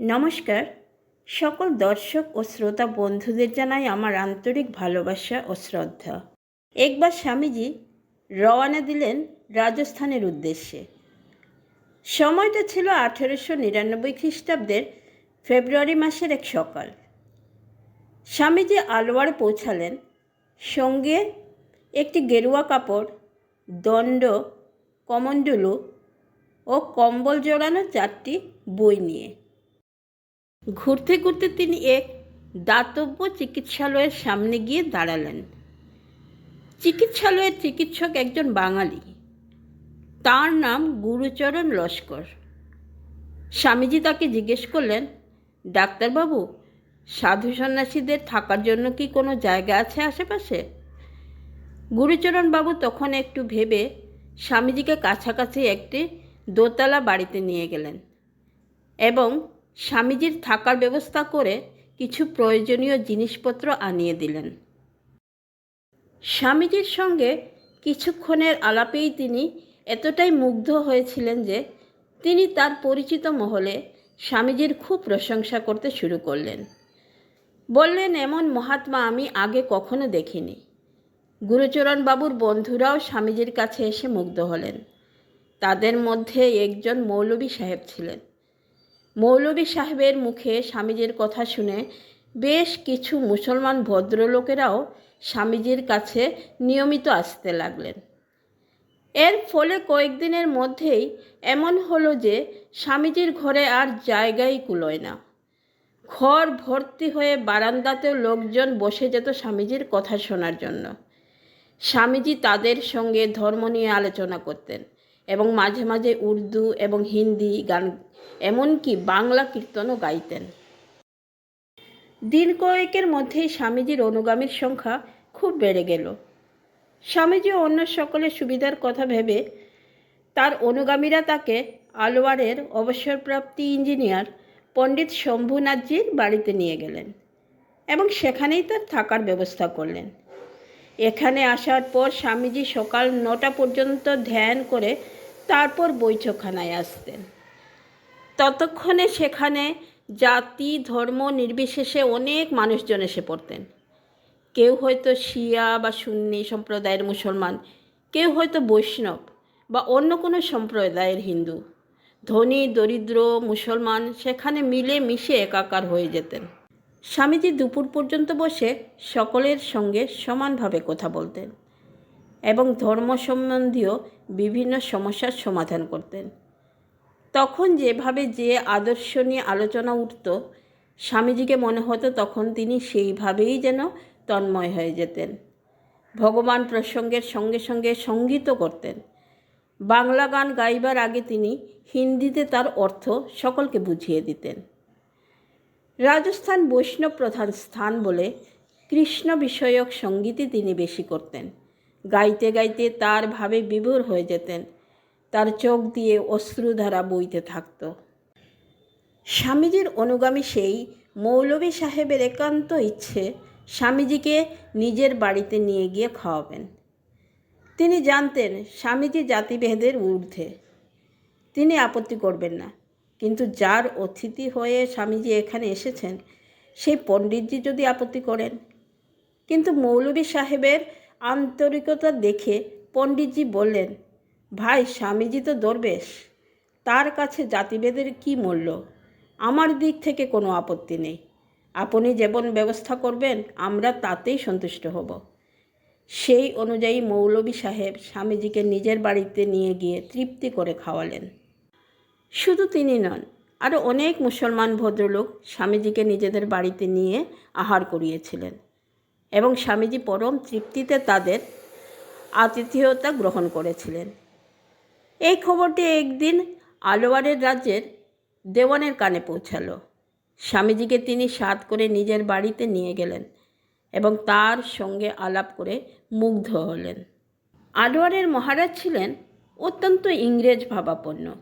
নমস্কার। সকল দর্শক ও শ্রোতা বন্ধুদের জানাই আমার আন্তরিক ভালোবাসা ও শ্রদ্ধা। একবার স্বামীজি রওয়ানা দিলেন রাজস্থানের উদ্দেশ্যে। সময়টা ছিল আঠেরোশো নিরানব্বই খ্রিস্টাব্দের ফেব্রুয়ারি মাসের এক সকাল। স্বামীজি আলোয়ার পৌঁছালেন। সঙ্গে একটি গেরুয়া কাপড়, দণ্ড, কমণ্ডলু ও কম্বল জড়ানো চারটি বই নিয়ে। ঘুরতে ঘুরতে তিনি এক দাতব্য চিকিৎসালয়ের সামনে গিয়ে দাঁড়ালেন। চিকিৎসালয়ের চিকিৎসক একজন বাঙালি। তার নাম গুরুচরণ লস্কর। স্বামীজি তাকে জিজ্ঞেস করলেন, ডাক্তারবাবু, সাধু সন্ন্যাসীদের থাকার জন্য কি কোনো জায়গা আছে আশেপাশে? গুরুচরণ বাবু তখন একটু ভেবে স্বামীজিকে কাছাকাছি একটি দোতলা বাড়িতে নিয়ে গেলেন এবং স্বামীজির থাকার ব্যবস্থা করে কিছু প্রয়োজনীয় জিনিসপত্র আনিয়ে দিলেন। স্বামীজির সঙ্গে কিছুক্ষণের আলাপেই তিনি এতটাই মুগ্ধ হয়েছিলেন যে তিনি তার পরিচিত মহলে স্বামীজির খুব প্রশংসা করতে শুরু করলেন। বললেন, এমন মহাত্মা আমি আগে কখনো দেখিনি। গুরুচরণ বাবুর বন্ধুরাও স্বামীজির কাছে এসে মুগ্ধ হলেন। তাদের মধ্যে একজন মৌলবী সাহেব ছিলেন। মৌলভী সাহেবের মুখে স্বামীজির কথা শুনে বেশ কিছু মুসলমান ভদ্রলোকেরাও স্বামীজির কাছে নিয়মিত আসতে লাগলেন। এর ফলে কয়েকদিনের মধ্যেই এমন হলো যে স্বামীজির ঘরে আর জায়গাই কুলোয় না। ঘর ভর্তি হয়ে বারান্দাতেও লোকজন বসে যেত স্বামীজির কথা শোনার জন্য। স্বামীজি তাদের সঙ্গে ধর্ম নিয়ে আলোচনা করতেন। এবং মাঝে মাঝে উর্দু এবং হিন্দি গান, এমনকি বাংলা কীর্তনও গাইতেন। দিন কয়েকের মধ্যেই স্বামীজির অনুগামীর সংখ্যা খুব বেড়ে গেল। স্বামীজি অন্য সকলের সুবিধার কথা ভেবে তার অনুগামীরা তাকে আলোয়ারের অবসরপ্রাপ্তি ইঞ্জিনিয়ার পণ্ডিত শম্ভুনাথজির বাড়িতে নিয়ে গেলেন এবং সেখানেই তার থাকার ব্যবস্থা করলেন। এখানে আসার পর স্বামীজি সকাল নটা পর্যন্ত ধ্যান করে তারপর বৈঠকখানায় আসতেন। ততক্ষণে সেখানে জাতি, ধর্ম নির্বিশেষে অনেক মানুষজন এসে পড়তেন। কেউ হয়তো শিয়া বা সুন্নি সম্প্রদায়ের মুসলমান, কেউ হয়তো বৈষ্ণব বা অন্য কোনো সম্প্রদায়ের হিন্দু। ধনী, দরিদ্র, মুসলমান সেখানে মিলে মিশে একাকার হয়ে যেতেন। স্বামীজি দুপুর পর্যন্ত বসে সকলের সঙ্গে সমানভাবে কথা বলতেন। এবং ধর্ম সম্বন্ধীয় বিভিন্ন সমস্যার সমাধান করতেন। তখন যেভাবে যে আদর্শ নিয়ে আলোচনা উঠত, স্বামীজিকে মনে হতো তখন তিনি সেইভাবেই যেন তন্ময় হয়ে যেতেন। ভগবান প্রসঙ্গের সঙ্গে সঙ্গে সঙ্গীতও করতেন। বাংলা গান গাইবার আগে তিনি হিন্দিতে তার অর্থ সকলকে বুঝিয়ে দিতেন। রাজস্থান বৈষ্ণব প্রধান স্থান বলে কৃষ্ণ বিষয়ক সঙ্গীতই তিনি বেশি করতেন। গাইতে গাইতে তার ভাবে বিভোর হয়ে যেতেন। তার চোখ দিয়ে অশ্রুধারা বইতে থাকত। স্বামীজির অনুগামী সেই মৌলভী সাহেবের একান্ত ইচ্ছে স্বামীজিকে নিজের বাড়িতে নিয়ে গিয়ে খাওয়াবেন। তিনি জানতেন স্বামীজি জাতিভেদের ঊর্ধ্বে। তিনি আপত্তি করবেন না, কিন্তু যার অতিথি হয়ে স্বামীজি এখানে এসেছেন, সেই পণ্ডিতজি যদি আপত্তি করেন। কিন্তু মৌলভী সাহেবের আন্তরিকতা দেখে পণ্ডিতজি বললেন, ভাই, স্বামীজি তো দরবেশ। তার কাছে জাতিভেদের কি মূল্য? আমার দিক থেকে কোনো আপত্তি নেই। আপনি যেমন ব্যবস্থা করবেন, আমরা তাতেই সন্তুষ্ট হব। সেই অনুযায়ী মৌলবী সাহেব স্বামীজিকে নিজের বাড়িতে নিয়ে গিয়ে তৃপ্তি করে খাওয়ালেন। শুধু তিনি নন আরও অনেক মুসলমান ভদ্রলোক স্বামীজিকে নিজেদের বাড়িতে নিয়ে আহার করিয়েছিলেন। এবং স্বামীজি পরম তৃপ্তিতে তাদের আতিথেয়তা গ্রহণ করেছিলেন। এই খবরটি একদিন আলোয়ারের রাজ্যের দেওয়ানের কানে পৌঁছালো। স্বামীজিকে তিনি সাত করে নিজের বাড়িতে নিয়ে গেলেন এবং তার সঙ্গে আলাপ করে মুগ্ধ হলেন। আলোয়ারের মহারাজ ছিলেন অত্যন্ত ইংরেজ ভাবাপন্ন।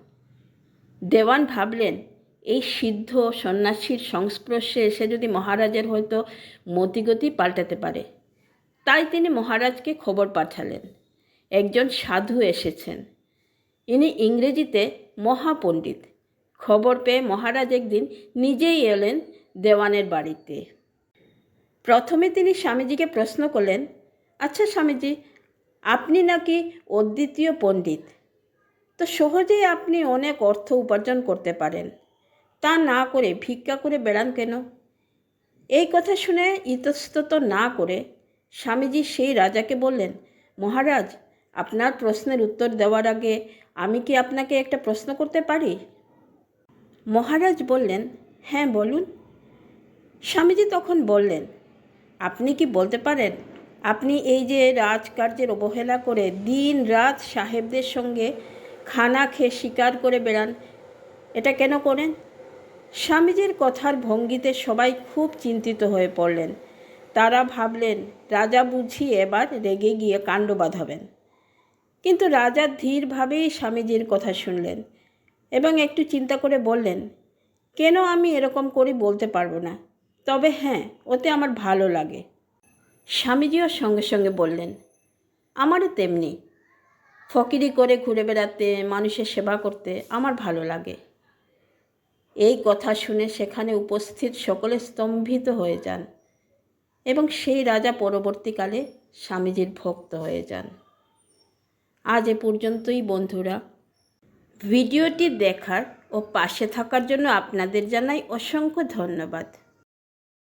দেওয়ান ভাবলেন এই সিদ্ধ সন্ন্যাসীর সংস্পর্শে এসে যদি মহারাজের হয়তো মতিগতি পাল্টাতে পারে। তাই তিনি মহারাজকে খবর পাঠালেন। একজন সাধু এসেছেন। ইনি ইংরেজিতে মহাপণ্ডিত। খবর পেয়ে মহারাজ একদিন নিজেই এলেন দেওয়ানের বাড়িতে। প্রথমে তিনি স্বামীজিকে প্রশ্ন করলেন আচ্ছা স্বামীজি, আপনি নাকি অদ্বিতীয় পণ্ডিত? তো সহজেই আপনি অনেক অর্থ উপার্জন করতে পারেন। তা না করে ভিক্ষা করে বেড়ান কেন? এই কথা শুনে ইতস্তত না করে স্বামীজি সেই রাজাকে বললেন, মহারাজ, আপনার প্রশ্নের উত্তর দেওয়ার আগে আমি কি আপনাকে একটা প্রশ্ন করতে পারি? মহারাজ বললেন হ্যাঁ বলুন। স্বামীজি তখন বললেন, আপনি কি বলতে পারেন, আপনি এই যে রাজকার্যের অবহেলা করে দিন রাত সাহেবদের সঙ্গে খানা খেয়ে শিকার করে বেড়ান, এটা কেন করেন? স্বামীজির কথার ভঙ্গিতে সবাই খুব চিন্তিত হয়ে পড়লেন। তারা ভাবলেন, রাজা বুঝি এবার রেগে গিয়ে কাণ্ড বাঁধাবেন। কিন্তু রাজা ধীরভাবেই স্বামীজির কথা শুনলেন এবং একটু চিন্তা করে বললেন, কেন আমি এরকম করি বলতে পারব না? তবে হ্যাঁ ওতে আমার ভালো লাগে। স্বামীজিও সঙ্গে সঙ্গে বললেন, আমারও তেমনি। ফকিরি করে ঘুরে বেড়াতে, মানুষের সেবা করতে আমার ভালো লাগে। এই কথা শুনে সেখানে উপস্থিত সকলে স্তম্ভিত হয়ে যান এবং সেই রাজা পরবর্তীকালে স্বামীজির ভক্ত হয়ে যান। আজ এ পর্যন্তই বন্ধুরা। ভিডিওটি দেখার ও পাশে থাকার জন্য আপনাদের জানাই অসংখ্য ধন্যবাদ।